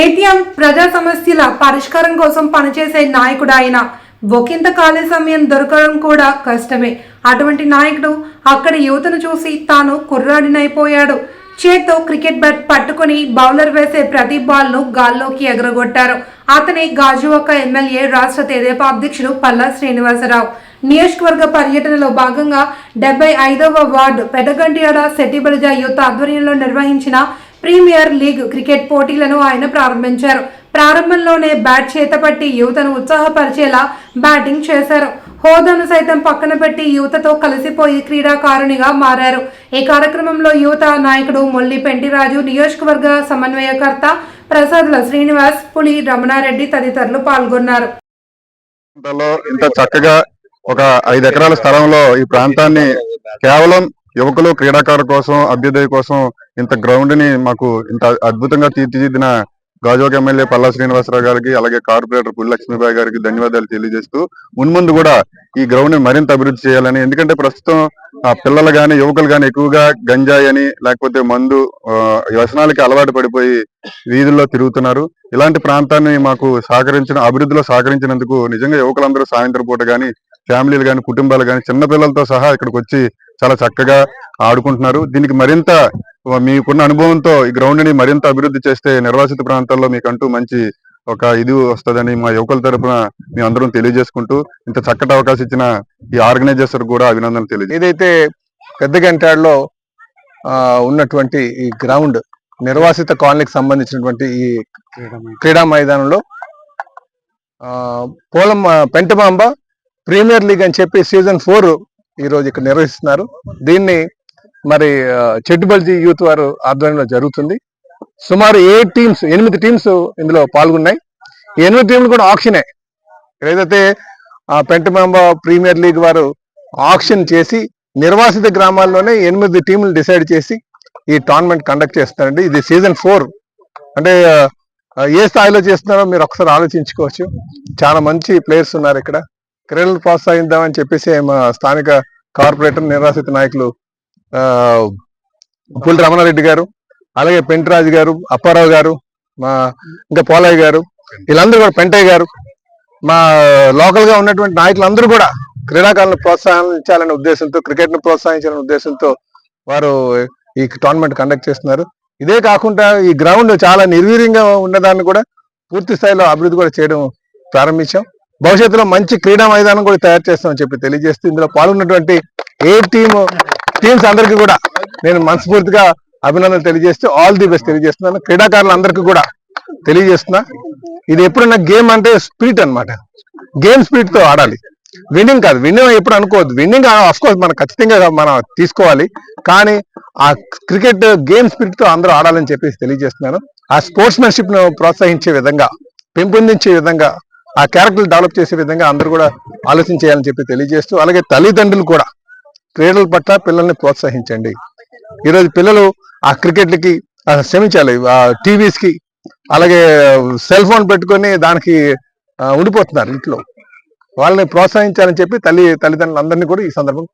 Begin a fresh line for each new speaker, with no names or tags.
నిత్యం ప్రజా సమస్యల పరిష్కారం కోసం పనిచేసే నాయకుడు ఆయన ఒకంత ఖాళీ సమయం దొరకడం కూడా కష్టమే. అటువంటి నాయకుడు అక్కడ యువతను చూసి తాను కుర్రాడినైపోయాడు. చేత్తో క్రికెట్ బ్యాట్ పట్టుకుని బౌలర్ వేసే ప్రతి బాల్ను గాల్లోకి ఎగరగొట్టారు. అతని గాజువాక ఎమ్మెల్యే రాష్ట్ర తెదేపా అధ్యక్షుడు పల్లా శ్రీనివాసరావు. నియోజకవర్గ పర్యటనలో భాగంగా డెబ్బై ఐదవ వార్డు పెదగంటియాడ సెట్టిబలిజ యువత ఆధ్వర్యంలో నిర్వహించిన ప్రీమియర్ లీగ్ క్రికెట్ పోటీలను ఆయన ప్రారంభించారు. ప్రారంభంలోనే బ్యాట్ చేతపట్టి యువతను ఉత్సాహపరిచేలా బ్యాటింగ్ చేశారు. హోదాను సైతం పక్కన పెట్టి యువతతో కలిసిపోయి క్రీడాకారునిగా మారారు. ఈ కార్యక్రమంలో యువత నాయకుడు మొల్లి పెంటిరాజు నియోజకవర్గ సమన్వయకర్త ప్రసాద్ల శ్రీనివాస్ పులి రమణారెడ్డి తదితరులు పాల్గొన్నారు.
ఇంత చక్కగా ఒక ఐదు ఎకరాల స్థలంలో ఈ ప్రాంతాన్ని కేవలం యువకులు క్రీడాకారుల కోసం అభ్యుదయ కోసం ఇంత గ్రౌండ్ని మాకు ఇంత అద్భుతంగా తీర్చిదిద్దిన గాజువాక ఎమ్మెల్యే పల్లా శ్రీనివాసరావు గారికి అలాగే కార్పొరేటర్ పుల్లి లక్ష్మీబాయి గారికి ధన్యవాదాలు తెలియజేస్తూ మున్ముందు కూడా ఈ గ్రౌండ్ని మరింత అభివృద్ధి చేయాలని ఎందుకంటే ప్రస్తుతం ఆ పిల్లలు గాని యువకులు గాని ఎక్కువగా గంజాయి అని లేకపోతే మందు ఆ, వ్యసనాలకి అలవాటు పడిపోయి వీధుల్లో తిరుగుతున్నారు. ఇలాంటి ప్రాంతాన్ని మాకు సహకరించిన అభివృద్ధిలో సహకరించినందుకు నిజంగా యువకులందరూ సాయంత్రం పూట గాని ఫ్యామిలీలు గాని కుటుంబాలు గాని చిన్న పిల్లలతో సహా ఇక్కడికి వచ్చి చాలా చక్కగా ఆడుకుంటున్నారు. దీనికి మరింత మీకున్న అనుభవంతో ఈ గ్రౌండ్ని మరింత అభివృద్ధి చేస్తే నిర్వాసిత ప్రాంతాల్లో మీకంటూ మంచి ఒక ఇది వస్తుందని మా యువకుల తరపున మేము అందరం తెలియజేసుకుంటూ ఇంత చక్కటి అవకాశం ఇచ్చిన ఈ ఆర్గనైజర్స్ కూడా అభినందనలు తెలియజేస్తాం
ఏదైతే పెద్ద గంటాడులో ఆ, ఉన్నటువంటి ఈ గ్రౌండ్ నిర్వాసిత కాలనీకి సంబంధించినటువంటి ఈ క్రీడా మైదానంలో ఆ, పోలం ఆ, పెంటమాంబ ప్రీమియర్ లీగ్ అని చెప్పి సీజన్ ఫోర్ ఈ రోజు ఇక్కడ నిర్వహిస్తున్నారు. దీన్ని మరి చెట్టుబల్జీ యూత్ వారు ఆధ్వర్యంలో జరుగుతుంది. సుమారు ఏ టీమ్స్ ఎనిమిది టీమ్స్ ఇందులో పాల్గొన్నాయి. ఎనిమిది టీంలు కూడా ఆక్షనే. ఏదైతే ఆ పెంటమాంబ ప్రీమియర్ లీగ్ వారు ఆక్షన్ చేసి నిర్వాసిత గ్రామాల్లోనే ఎనిమిది టీంలు డిసైడ్ చేసి ఈ టోర్నమెంట్ కండక్ట్ చేస్తారండి ఇది సీజన్ ఫోర్. అంటే ఏ స్థాయిలో చేస్తున్నారో మీరు ఒకసారి ఆలోచించుకోవచ్చు. చాలా మంచి ప్లేయర్స్ ఉన్నారు ఇక్కడ. క్రీడలు ప్రోత్సహిద్దామని చెప్పేసి మా స్థానిక కార్పొరేటర్ నిర్వాసిత నాయకులు ఆ, రమణారెడ్డి గారు అలాగే పెంటరాజు గారు అప్పారావు గారు మా ఇంకా పోలయ్య గారు వీళ్ళందరూ కూడా పెంటయ్య గారు మా లోకల్గా ఉన్నటువంటి నాయకులందరూ కూడా క్రీడాకారులను ప్రోత్సహించాలనే ఉద్దేశంతో క్రికెట్ను ప్రోత్సహించాలనే ఉద్దేశంతో వారు ఈ టోర్నమెంట్ కండక్ట్ చేస్తున్నారు. ఇదే కాకుండా ఈ గ్రౌండ్ చాలా నిర్వీర్యంగా ఉన్నదాన్ని కూడా పూర్తి స్థాయిలో అభివృద్ధి కూడా చేయడం ప్రారంభించాం. భవిష్యత్తులో మంచి క్రీడా మైదానం కూడా తయారు చేస్తామని చెప్పి తెలియజేస్తూ ఇందులో పాల్గొన్నటువంటి ఏ టీము టీమ్స్ అందరికీ కూడా నేను మనస్ఫూర్తిగా అభినందనలు తెలియజేస్తూ ఆల్ ది బెస్ట్ తెలియజేస్తున్నాను. క్రీడాకారులందరికీ కూడా తెలియజేస్తున్నా. ఇది ఎప్పుడైనా గేమ్ అంటే స్పిరిట్ అన్నమాట. గేమ్ స్పిరిట్తో ఆడాలి. విన్నింగ్ కాదు. విన్నింగ్ ఎప్పుడు అనుకోవద్దు. విన్నింగ్ ఆఫ్ కోర్స్ మనం ఖచ్చితంగా మనం తీసుకోవాలి. కానీ ఆ క్రికెట్ గేమ్ స్పిరిట్తో అందరూ ఆడాలని చెప్పేసి తెలియజేస్తున్నాను. ఆ స్పోర్ట్స్మెన్షిప్ను ప్రోత్సహించే విధంగా పెంపొందించే విధంగా ఆ క్యారెక్టర్ డెవలప్ చేసే విధంగా అందరూ కూడా ఆలోచన చేయాలని చెప్పి తెలియజేస్తూ అలాగే తల్లిదండ్రులు కూడా క్రీడల పట్ల పిల్లల్ని ప్రోత్సహించండి. ఈరోజు పిల్లలు ఆ క్రికెట్లకి శ్రమించాలి క్షమించాలి ఆ టీవీస్కి అలాగే సెల్ ఫోన్ పెట్టుకొని దానికి ఉండిపోతున్నారు ఇంట్లో. వాళ్ళని ప్రోత్సహించాలని చెప్పి తల్లి తల్లిదండ్రులందరినీ కూడా ఈ సందర్భం